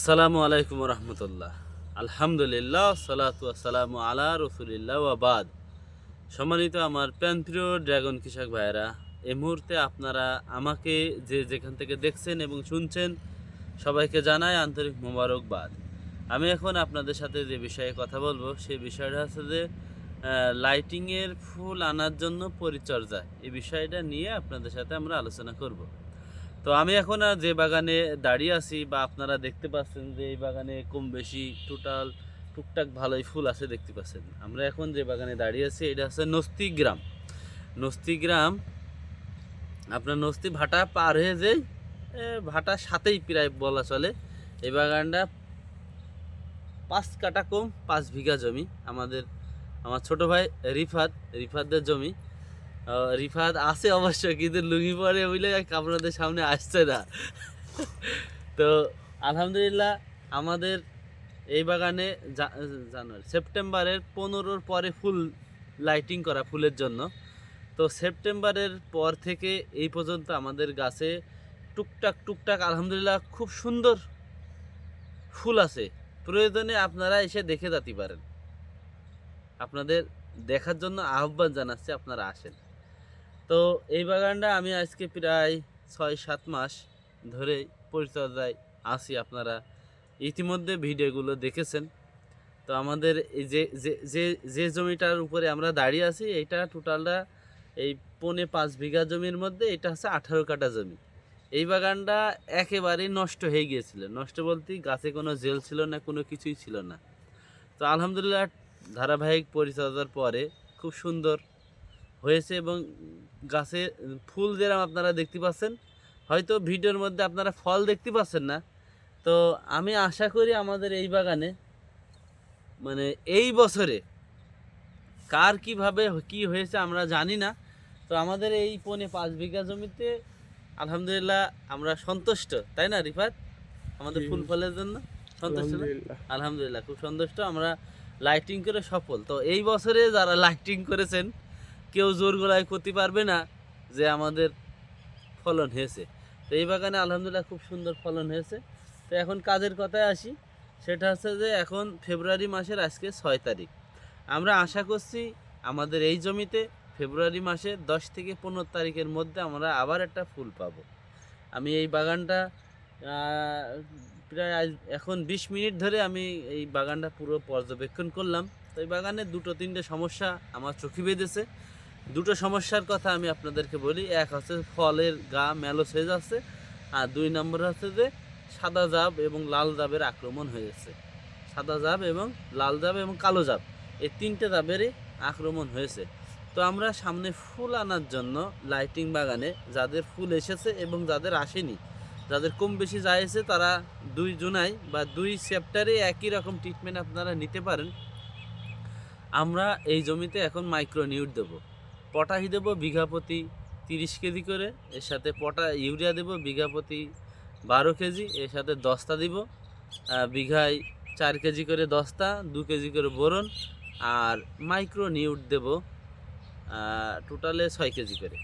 আসসালামু আলাইকুম রহমতুল্লাহ আলহামদুলিল্লাহ, সালাতু আসসালামু আলা রসুলিল্লাহ ওয়াবাদ সম্মানিত আমার প্যান্ত্রিয় ড্রাগন কৃষক ভাইয়েরা, এই মুহূর্তে আপনারা আমাকে যে যেখান থেকে দেখছেন এবং শুনছেন, সবাইকে জানাই আন্তরিক মোবারকবাদ। আমি এখন আপনাদের সাথে যে বিষয়ে কথা বলব, সেই বিষয়টা হচ্ছে যে লাইটিংয়ের ফুল আনার জন্য পরিচর্যা। এই বিষয়টা নিয়ে আপনাদের সাথে আমরা আলোচনা করব। তো আমি এখন আর যে বাগানে দাঁড়িয়ে আছি বা আপনারা দেখতে পাচ্ছেন যে এই বাগানে কম বেশি টোটাল টুকটাক ভালোই ফুল আছে দেখতে পাচ্ছেন। আমরা এখন যে বাগানে দাঁড়িয়ে আছি, এটা হচ্ছে নস্তি গ্রাম। নস্তি গ্রাম, আপনার নস্তি ভাটা পার হয়ে যে ভাটার সাথেই প্রায় বলা চলে। এই বাগানটা পাঁচ কাটা কম, পাঁচ বিঘা জমি। আমাদের, আমার ছোট ভাই রিফাত, রিফাতদের জমি। রিফাত আছে অবশ্য, কিন্তু লুঙ্গি পরে বুঝলে আপনাদের সামনে আসছে না। তো আলহামদুলিল্লাহ, আমাদের এই বাগানে জানুয়ারি, সেপ্টেম্বরের পনেরোর পরে ফুল লাইটিং করা ফুলের জন্য। তো সেপ্টেম্বরের পর থেকে এই পর্যন্ত আমাদের গাছে টুকটাক টুকটাক আলহামদুলিল্লাহ খুব সুন্দর ফুল আছে। প্রয়োজনে আপনারা এসে দেখে যেতে পারেন। আপনাদের দেখার জন্য আহ্বান জানাচ্ছি আপনারা আসেন। তো এই বাগানটা আমি আজকে প্রায় ছয় সাত মাস ধরে পরিচর্যায় আছি আপনারা ইতিমধ্যে ভিডিওগুলো দেখেছেন। তো আমাদের এই যে যে যে যে জমিটার উপরে আমরা দাঁড়িয়ে আছি, এটা টোটালটা এই পনে পাঁচ বিঘা জমির মধ্যে এটা হচ্ছে আঠারো কাটা জমি। এই বাগানটা একেবারেই নষ্ট হয়ে গিয়েছিল। নষ্ট বলতে গাছে কোনো জেল ছিল না, কোনো কিছুই ছিল না। তো আলহামদুলিল্লাহ, ধারাবাহিক পরিচর্যার পরে খুব সুন্দর হয়েছে এবং গাছে ফুল যেরকম আপনারা দেখতে পাচ্ছেন হয়তো ভিডিওর মধ্যে আপনারা ফল দেখতে পাচ্ছেন না। তো আমি আশা করি আমাদের এই বাগানে মানে এই বছরে কার কীভাবে কি হয়েছে আমরা জানি না। তো আমাদের এই পনে পাঁচ বিঘা জমিতে আলহামদুলিল্লাহ আমরা সন্তুষ্ট তাই না রিফাত? আমাদের ফুল ফলের জন্য সন্তুষ্ট আলহামদুলিল্লাহ। আলহামদুলিল্লাহ খুব সন্তুষ্ট আমরা লাইটিং করে সফল। তো এই বছরে যারা লাইটিং করেছেন কেউ জোর গলায় করতে পারবে না যে আমাদের ফলন হয়েছে। তো এই বাগানে আলহামদুলিল্লাহ খুব সুন্দর ফলন হয়েছে। তো এখন কাজের কথায় আসি। সেটা হচ্ছে যে এখন ফেব্রুয়ারি মাসের আজকে ছয় তারিখ। আমরা আশা করছি আমাদের এই জমিতে ফেব্রুয়ারি মাসের দশ থেকে পনেরো তারিখের মধ্যে আমরা আবার একটা ফুল পাবো। আমি এই বাগানটা প্রায় এখন বিশ মিনিট ধরে আমি এই বাগানটা পুরো পর্যবেক্ষণ করলাম। তো এই বাগানে দুটো তিনটে সমস্যা আমার চোখে বেঁধেছে। দুটো সমস্যার কথা আমি আপনাদেরকে বলি। এক হচ্ছে ফলের গা মেলো হয়ে যাচ্ছে, আর দুই নম্বর হচ্ছে যে সাদা জাব এবং লাল জাবের আক্রমণ হয়ে যাচ্ছে সাদা জাব এবং লাল জাব এবং কালো জাব, এই তিনটে জাবেরই আক্রমণ হয়েছে। তো আমরা সামনে ফুল আনার জন্য লাইটিং বাগানে যাদের ফুল এসেছে এবং যাদের আসেনি, যাদের কম বেশি যাইছে তারা দুই জুনাই বা দুই সেপ্টারে একই রকম ট্রিটমেন্ট আপনারা নিতে পারেন। আমরা এই জমিতে এখন মাইক্রো নিউট দেবো। পটাশি দেবো বিঘা প্রতি তিরিশ কেজি করে, এর সাথে পটা ইউরিয়া দেবো বিঘা প্রতি বারো কেজি, এর সাথে দস্তা দিব। বিঘায় চার কেজি করে দস্তা, দু কেজি করে বোরন আর মাইক্রো নিউট দেবো টোটালে ছয় কেজি করে।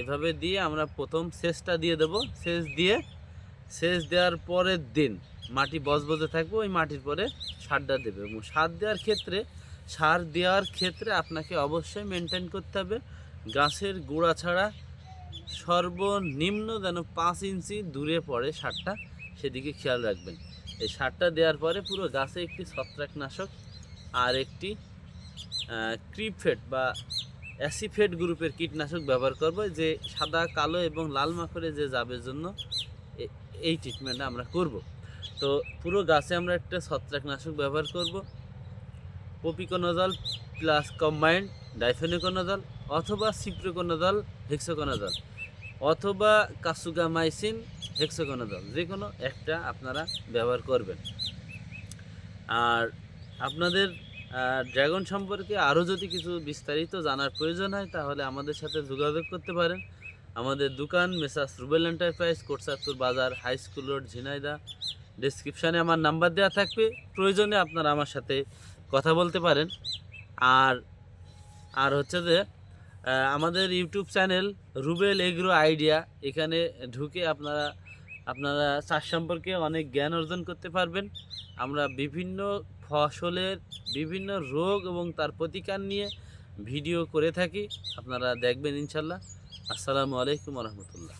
এভাবে দিয়ে আমরা প্রথম সেচটা দিয়ে দেবো। সেচ দিয়ে, সেচ দেওয়ার পরের দিন মাটি বজবজে থাকবে, ওই মাটির পরে সারটা দেবে এবং সার দেওয়ার ক্ষেত্রে সার দেওয়ার ক্ষেত্রে আপনাকে অবশ্যই মেনটেন করতে হবে। গাছের গোড়া ছাড়া সর্বনিম্ন যেন পাঁচ ইঞ্চি দূরে পড়ে সারটা, সেদিকে খেয়াল রাখবেন। এই সারটা দেওয়ার পরে পুরো গাছে একটি ছত্রাকনাশক আর একটি ক্রিপফেট বা অ্যাসিফেট গ্রুপের কীটনাশক ব্যবহার করব। যে সাদা, কালো এবং লাল মাকড়ে যে যাবের জন্য এই ট্রিটমেন্ট আমরা করব। তো পুরো গাছে আমরা একটা ছত্রাকনাশক ব্যবহার করব। পপিকোনোজল প্লাস কম্বাইন্ড ডাইফেনিকোনোজল অথবা সিপ্রোকোনোজল হেক্সোকোনোজল অথবা কাসুগামাইসিন হেক্সোকোনোজল যে কোনো একটা আপনারা ব্যবহার করবেন। আর আপনাদের ড্রাগন সম্পর্কে আরও যদি কিছু বিস্তারিত জানার প্রয়োজন হয়, তাহলে আমাদের সাথে যোগাযোগ করতে পারেন। আমাদের দোকান মেসাস রুবেল এন্টারপ্রাইজ, কোটসাত্তর বাজার, হাই স্কুল রোড ঝিনাইদা ডিসক্রিপশানে আমার নাম্বার দেওয়া থাকবে। প্রয়োজনে আপনারা আমার সাথে কথা বলতে পারেন। আর আর হচ্ছে যে আমাদের YouTube channel Rubel agro idea, এখানে ঢুকে আপনারা আপনারা চাষ সম্পর্কে অনেক জ্ঞান অর্জন করতে পারবেন। আমরা বিভিন্ন ফসলের বিভিন্ন রোগ এবং তার প্রতিকার নিয়ে ভিডিও করে থাকি। আপনারা দেখবেন ইনশাল্লাহ। আসসালামু আলাইকুম রহমতুল্লাহ।